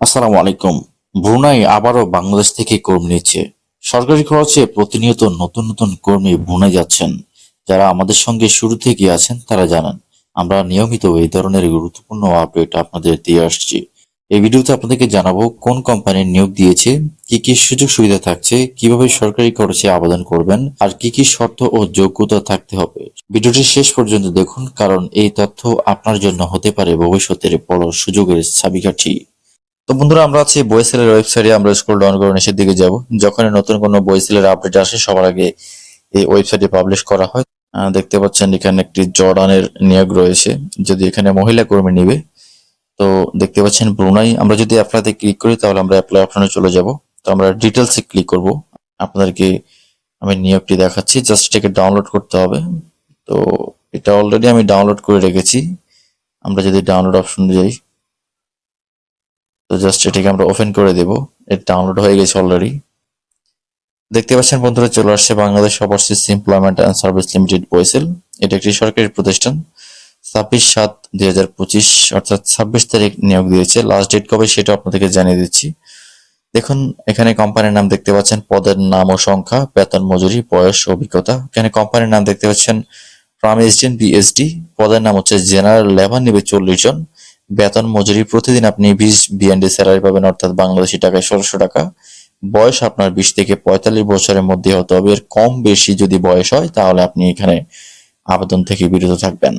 আসসালামু আলাইকুম। ব্রুনাই আবারও বাংলাদেশ থেকে কর্মী নিচ্ছে। সরকারি খরচে প্রতিনিয়ত নতুন নতুন কর্মী ব্রুনাই যাচ্ছেন। যারা আমাদের সঙ্গে শুরু থেকে আছেন, তারা জানেন, আমরা নিয়মিত এই ধরনের গুরুত্বপূর্ণ আপডেট আপনাদের দিয়ে আসছি। এই ভিডিওতে আপনাদেরকে জানাব, কোন কোম্পানি নিয়োগ দিয়েছে, কি কি সুযোগ সুবিধা থাকছে, কীভাবে সরকারি খরচে আবেদন করবেন, আর কি কি শর্ত ও যোগ্যতা থাকতে হবে। ভিডিওটি শেষ পর্যন্ত দেখুন, কারণ এই তথ্য আপনার জন্য হতে পারে ভবিষ্যতের বড় সুযোগের চাবিকাঠি। তো বন্ধুরা, আমরা আছি বয়েসেলের ওয়েবসাইটে আমরা স্ক্রল ডাউন করে নিচের দিকে যাব। যখন নতুন কোনো বয়েসেলের আপডেট আসে, সবার আগে এই ওয়েবসাইটে পাবলিশ করা হয়। দেখতে পাচ্ছেন এখানে একটি জর্ডানের নিয়োগ রয়েছে। যদি এখানে মহিলা কর্মী নিবে, তো দেখতে পাচ্ছেন ব্রুনাই। আমরা যদি অ্যাপ্লাইতে ক্লিক করি, তাহলে আমরা অ্যাপ্লাই অপশনে চলে যাব। তো আমরা ডিটেলসে ক্লিক করব। আপনাদেরকে আমি নিয়োগটি দেখাচ্ছি। জাস্ট এটাকে ডাউনলোড করতে হবে। তো এটা অলরেডি আমি ডাউনলোড করে রেখেছি। আমরা যদি ডাউনলোড অপশন যাই তো জাস্ট এটাকে আমরা ওপেন করে দেব। এটা ডাউনলোড হয়ে গেছে অলরেডি দেখতে পাচ্ছেন বন্ধুরা, চলে আসছে Bangladesh overseas employment and service limited BOESL এটা একটি সরকারি প্রতিষ্ঠান। ছাব্বিশ সাত দুই হাজার পঁচিশ, অর্থাৎ ছাব্বিশ তারিখ নিয়োগ দিয়েছে। লাস্ট ডেট কবে সেটা আপনাদেরকে জানিয়ে দিচ্ছি। দেখুন, এখানে কোম্পানির নাম দেখতে পাচ্ছেন, পদের নাম ও সংখ্যা, বেতন, মজুরি, বয়স, অভিজ্ঞতা। এখানে কোম্পানির নাম দেখতে পাচ্ছেন প্রাম এসিস্ট্যান্ট বিএসডি পদের নাম হচ্ছে জেনারেল লেবার নিবে চল্লিশ জন। বেতন মজুরি প্রতিদিন আপনি বিশ বিএনডি স্যালারি পাবেন, অর্থাৎ বাংলাদেশি টাকায় ষোলোশো টাকা। বয়স আপনার বিশ থেকে পঁয়তাল্লিশ বছরের মধ্যে হতে। হবে এর কম বেশি যদি বয়স হয়, তাহলে আপনি এখানে আবেদন থেকে বিরত থাকবেন।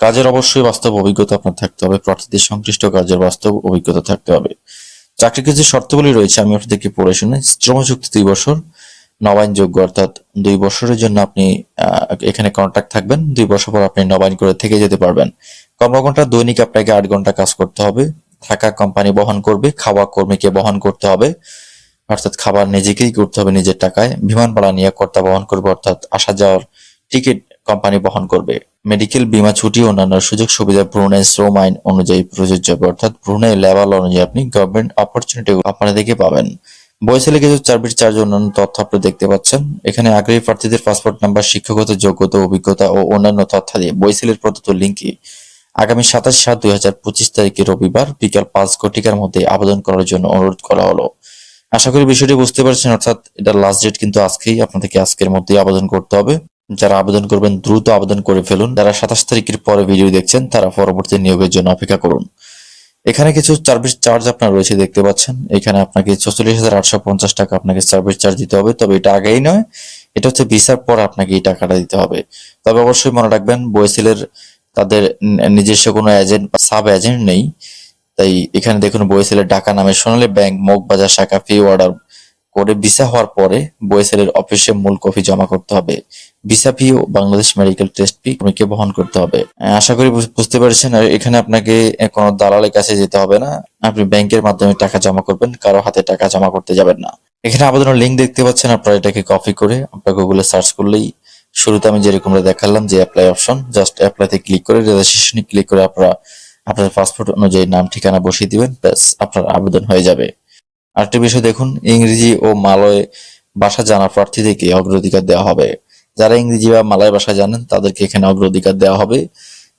কাজের অবশ্যই বাস্তব অভিজ্ঞতা আপনার থাকতে হবে। প্রার্থীদের সংশ্লিষ্ট কাজের বাস্তব অভিজ্ঞতা থাকতে হবে। চাকরির যে শর্তগুলি রয়েছে, আমি আপনাদেরকে পড়ে শুনে। শ্রমযুক্তি দুই বছর নবায়নযোগ্য, অর্থাৎ দুই বছরের জন্য আপনি এখানে কন্ট্রাক্ট থাকবেন। দুই বছর পর আপনি নবায়ন করে থেকে যেতে পারবেন। কর্মঘন্টা দৈনিক আপনাকে আট ঘণ্টা কাজ করতে হবে। থাকা কোম্পানি বহন করবে, খাওয়া কর্মীকে বহন করতে হবে। অর্থাৎ খাবার নিজেকেই করতে হবে নিজের টাকায়। বিমান ভাড়া নিয়ে কর্তা বহন করবে, অর্থাৎ আসা যাওয়ার টিকিট কোম্পানি বহন করবে। মেডিকেল বীমা ছুটি, অন্যান্য সুযোগ সুবিধা ব্রুনাই শ্রম আইন অনুযায়ী প্রযোজ্য হবে। অর্থাৎ ব্রুনাই লেভেল অনুযায়ী আপনি গভর্নমেন্ট অপরচুনিটি আপনার থেকে পাবেন। বয়সেলে কিছু চার্জ অন্যান্য তথ্য আপনি দেখতে পাচ্ছেন। এখানে আগ্রহী প্রার্থীদের পাসপোর্ট নাম্বার, শিক্ষাগত যোগ্যতা, অভিজ্ঞতা ও অন্যান্য বয়সেলের প্রদত্ত লিঙ্কে আগামী সাতাশ সাত দুই হাজার পঁচিশ তারিখে রবিবার বিকাল পাঁচ ঘটিকার মধ্যে আবেদন করার জন্য অনুরোধ করা হলো। আশা করি বিষয়টি বুঝতে পারছেন, অর্থাৎ এটা লাস্ট ডেট কিন্তু আজকেই আপনাদেরকে আজকের মধ্যেই আবেদন করতে হবে। যারা আবেদন করবেন, দ্রুত আবেদন করে ফেলুন। যারা সাতাশ তারিখের পরে ভিডিও দেখছেন, তারা পরবর্তী নিয়োগের জন্য অপেক্ষা করুন। এখানে কিছু সার্ভিস চার্জ আপনার রয়েছে, দেখতে পাচ্ছেন। এখানে আপনাকে চল্লিশ হাজার আটশো পঞ্চাশ টাকা আপনাকে সার্ভিস চার্জ দিতে হবে। তবে এটা আগেই নয়, এটা হচ্ছে ভিসার পর আপনাকে এই টাকাটা দিতে হবে। তবে অবশ্যই মনে রাখবেন, বয়েসেলের তাদের নিজস্ব কোনো এজেন্ট বা সাব এজেন্ট নেই। তাই এখানে দেখুন, বয়েসেলের ঢাকা নামে সোনালী ব্যাংক, মগবাজার শাখা ফি অর্ডার করে ভিসা হওয়ার পরে বয়েসেলের অফিসে মূল কপি জমা করতে হবে। ভিসা ও বাংলাদেশ মেডিকেল টেস্ট ফি আপনাকে বহন করতে হবে। আশা করি বুঝতে পারছেন। এখানে আপনাকে কোনো দালালের কাছে যেতে হবে না। আপনি ব্যাংকের মাধ্যমে টাকা জমা করবেন, কারও হাতে টাকা জমা করতে যাবেন না। এখানে আবেদনের লিঙ্ক দেখতে পাচ্ছেন আপনারা এটাকে কপি করে, আপনার গুগলে সার্চ করলেই শুরুতে আমি যেরকম দেখালাম যে অ্যাপ্লাই অপশন জাস্ট অ্যাপ্লাইতে ক্লিক করে রেজিস্ট্রেশনে ক্লিক করে আপনারা আপনার পাসপোর্ট অনুযায়ী নাম, ঠিকানা বসিয়ে দিবেন, ব্যাস, আপনার আবেদন হয়ে যাবে। আরেকটি বিষয় দেখুন, ইংরেজি ও মালয় ভাষা জানা প্রার্থীদেরকে অগ্রাধিকার দেওয়া হবে। যারা ইংরেজি বা মালয় ভাষা জানেন, তাদেরকে এখানে অগ্রাধিকার দেওয়া হবে।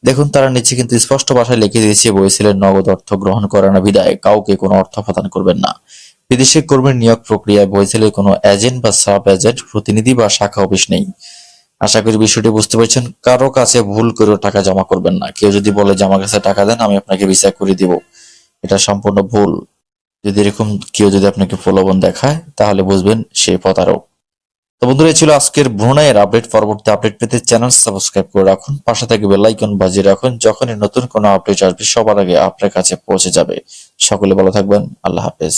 দেখুন, তারা নিচে কিন্তু স্পষ্ট ভাষায় লিখে দিয়েছে বইছিলেন নগদ অর্থ গ্রহণ করে না বিদায়, কাউকে কোনো অর্থ প্রদান করবেন না। বিদেশি কর্মীর নিয়োগ প্রক্রিয়ায় বইছিলের কোনো এজেন্ট বা সাব এজেন্ট, প্রতিনিধি বা শাখা অফিস নেই। আশা করি বিষয়টি বুঝতে পারছেন। কারও কাছে ভুল করে টাকা জমা করবেন না। কেউ যদি বলে যে আমার কাছে টাকা দেন, আমি আপনাকে ভিসা করে দিব। এটা সম্পূর্ণ ভুল। যদি এরকম কেউ যদি আপনাকে প্রলোভন দেখায়, তাহলে বুঝবেন সে প্রতারক। তো বন্ধুরা ছিল আজকের ব্রুনাইয়ের আপডেট। পরবর্তী আপডেট পেতে চ্যানেল সাবস্ক্রাইব করে রাখুন। পাশে থেকে বেলাইকন বাজিয়ে রাখুন। যখনই নতুন কোনো আপডেট আসবে, সবার আগে আপনার কাছে পৌঁছে যাবে। সকলে ভালো থাকবেন। আল্লাহ হাফেজ।